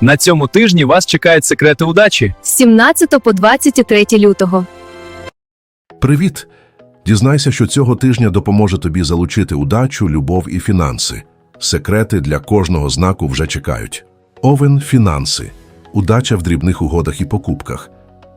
На цьому тижні вас чекають секрети удачі. з 17 по 23 лютого. Привіт! Дізнайся, що цього тижня допоможе тобі залучити удачу, любов і фінанси. Секрети для кожного знаку вже чекають. Овен фінанси, удача в дрібних угодах і покупках.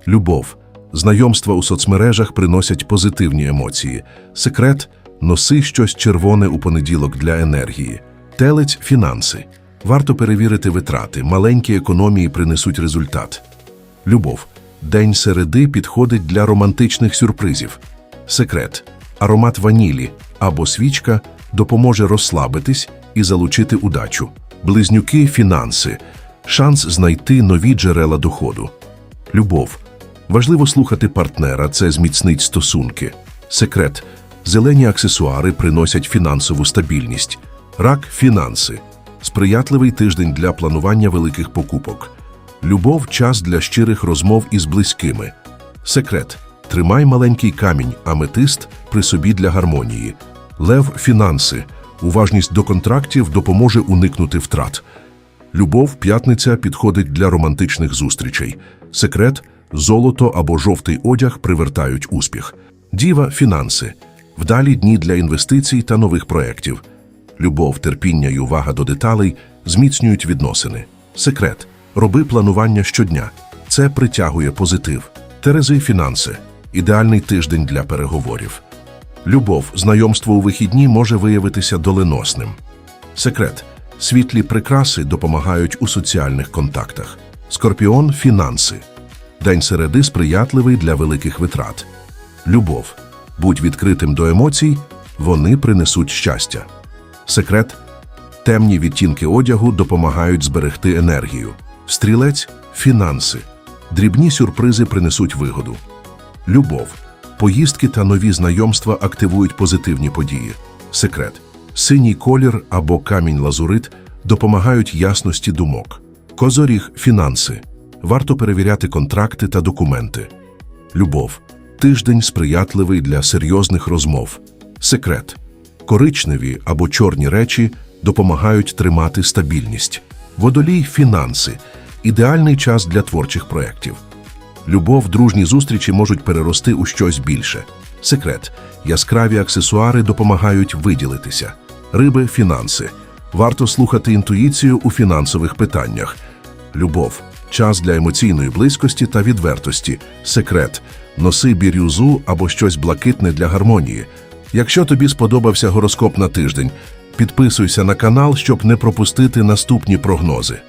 Любов. Знайомства у соцмережах приносять позитивні емоції. Секрет носи щось червоне у понеділок для енергії. Телець фінанси. Варто перевірити витрати. Маленькі економії принесуть результат. Любов. День середи підходить для романтичних сюрпризів. Секрет. Аромат ванілі або свічка допоможе розслабитись і залучити удачу. Близнюки фінанси. Шанс знайти нові джерела доходу. Любов. Важливо слухати партнера, це зміцнить стосунки. Секрет. Зелені аксесуари приносять фінансову стабільність. Рак фінанси. Сприятливий тиждень для планування великих покупок. Любов час для щирих розмов із близькими. Секрет. Тримай маленький камінь, аметист при собі для гармонії. Лев фінанси. Уважність до контрактів допоможе уникнути втрат. Любов п'ятниця підходить для романтичних зустрічей. Секрет золото або жовтий одяг привертають успіх. Діва фінанси. Вдалі дні для інвестицій та нових проєктів. Любов, терпіння і увага до деталей зміцнюють відносини. Секрет. Роби планування щодня. Це притягує позитив. Терези фінанси. Ідеальний тиждень для переговорів. Любов, знайомство у вихідні може виявитися доленосним. Секрет. Світлі прикраси допомагають у соціальних контактах. Скорпіон фінанси. День середи сприятливий для великих витрат. Любов. Будь відкритим до емоцій, вони принесуть щастя. Секрет. Темні відтінки одягу допомагають зберегти енергію. Стрілець фінанси. Дрібні сюрпризи принесуть вигоду. Любов. Поїздки та нові знайомства активують позитивні події. Секрет. Синій колір або камінь лазурит допомагають ясності думок. Козоріг фінанси. Варто перевіряти контракти та документи. Любов. Тиждень сприятливий для серйозних розмов. Секрет. Коричневі або чорні речі допомагають тримати стабільність. Водолій фінанси. Ідеальний час для творчих проєктів. Любов, дружні зустрічі можуть перерости у щось більше. Секрет. Яскраві аксесуари допомагають виділитися. Риби фінанси. Варто слухати інтуїцію у фінансових питаннях. Любов. Час для емоційної близькості та відвертості. Секрет. Носи бірюзу або щось блакитне для гармонії. Якщо тобі сподобався гороскоп на тиждень, підписуйся на канал, щоб не пропустити наступні прогнози.